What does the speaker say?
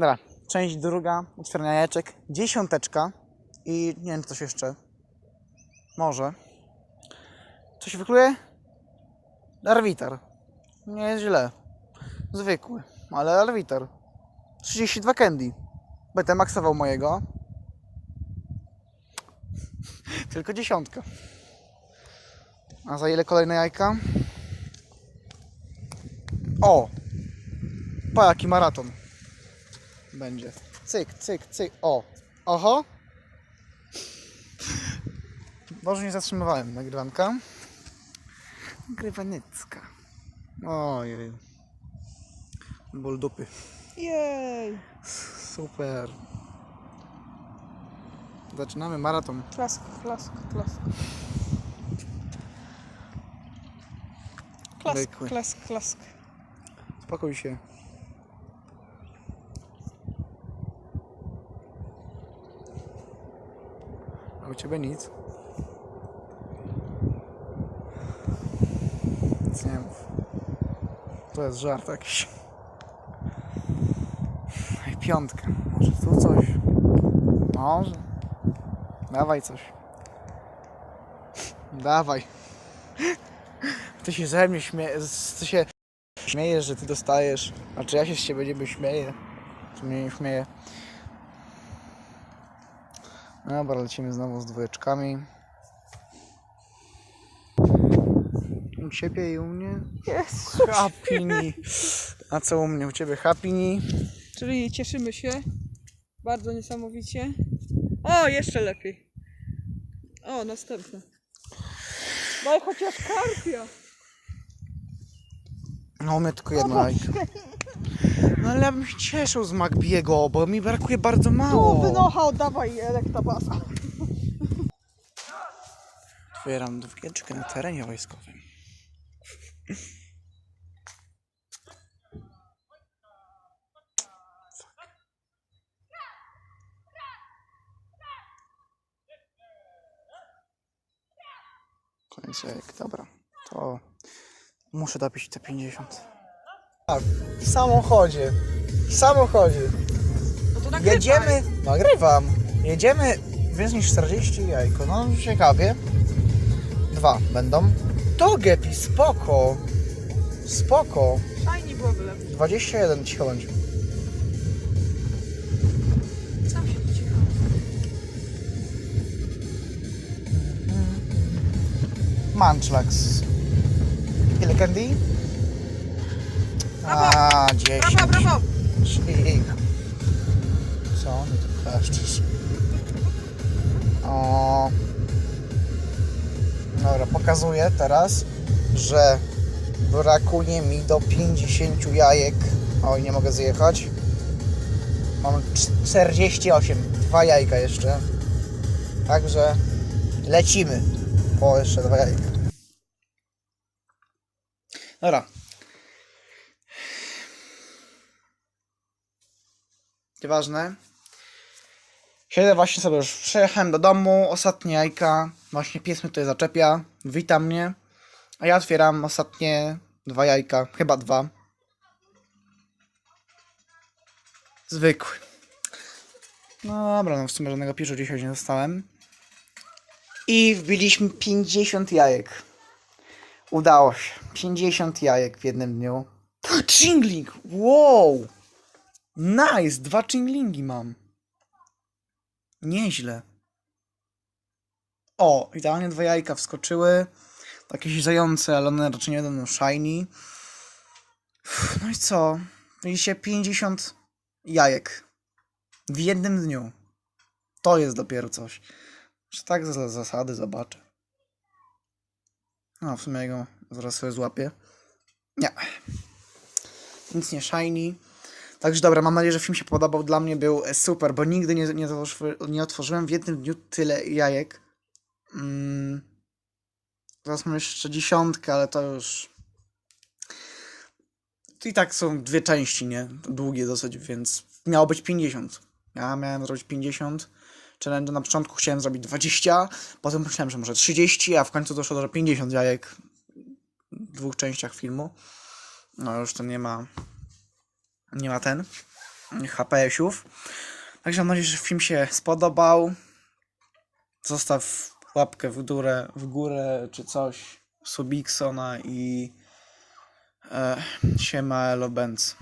Dobra, część druga, otwierania jajeczek, dziesiąteczka i nie wiem, coś jeszcze. Może. Co się wykluje? Arwitar. Nie jest źle. Zwykły, ale arwitar. 32 candy. Będę maksował mojego. Tylko dziesiątka. A za ile kolejne jajka? O! Pa, jaki maraton będzie. Cyk, cyk, cyk. O! Oho! Może nie zatrzymywałem nagrywanka. Nagrywanicka. Ojej. Ból dupy. Jej! Super. Zaczynamy maraton. Klask, klask, klask. Klask, Zwykły. klask, klask. Spokój się. Ciebie nic? Nic nie mów. To jest żart jakiś. I piątka. Może tu coś? Może. Dawaj coś. Dawaj. Ty się ze mnie śmie... Ty się śmiejesz, że ty dostajesz. A czy ja się z ciebie niby śmieję? Czy mnie nie śmieje? Dobra, lecimy znowu z dwójeczkami. U ciebie i u mnie? Jest. Happy A co u mnie? U ciebie happy Czyli cieszymy się. Bardzo niesamowicie. O, jeszcze lepiej. O, następne. Daj chociaż karpia. No u mnie tylko jedno. No ale ja bym się cieszył z Macbiego, bo mi brakuje bardzo Tu mało. wynocha, oddawaj elektabasa. Otwieram dwójeczkę na terenie wojskowym. Koniec jajek, dobra. To muszę dopić te 50. Tak, w samochodzie. W samochodzie. No to nagrywaj. Jedziemy, nagrywam. Jedziemy więcej niż 40 jajko. No ciekawie. Dwa będą. To Gepi, spoko. Spoko. Fajnie byłoby lepiej. 21 cicho bądź. Sam się uciekał. Munchlax. Ile candy? A, 10. Brawo, brawo! Cicho. Co? Nie to plaszczysz. O. Dobra, pokazuję teraz, że brakuje mi do 50 jajek. Oj, nie mogę zjechać. Mam 48, dwa jajka jeszcze. Także lecimy. O, jeszcze dwa jajka. Dobra. Nieważne. Siedzę właśnie sobie już, przyjechałem do domu, ostatnie jajka, właśnie pies mnie tutaj zaczepia, wita mnie, a ja otwieram ostatnie dwa jajka, chyba dwa. Zwykły. No dobra, no w sumie żadnego piszu dzisiaj nie dostałem. I wbiliśmy 50 jajek. Udało się. 50 jajek w jednym dniu. Chingling! Wow! Nice! Dwa chinglingi mam. Nieźle. O, idealnie dwa jajka wskoczyły. Takie zające, ale one raczej nie będą shiny. No i co? Widzicie, 50 jajek. W jednym dniu. To jest dopiero coś. Że tak za zasady zobaczę. No, w sumie go zaraz sobie złapię. Nie. Nic nie shiny. Także dobra, mam nadzieję, że film się podobał. Dla mnie był e, super, bo nigdy nie, nie, nie otworzyłem w jednym dniu tyle jajek. Mm. Teraz mam jeszcze dziesiątkę, ale to już... I tak są dwie części, nie? Długie dosyć, więc miało być 50. Ja miałem zrobić 50. Challenge na początku chciałem zrobić 20, potem myślałem, że może 30, a w końcu doszło do że 50 jajek w dwóch częściach filmu. No już to nie ma nie ma ten. HPS-ów. Także mam nadzieję, że film się spodobał. Zostaw łapkę w górę, w górę czy coś. Subiksona i e, siema Elo Benz.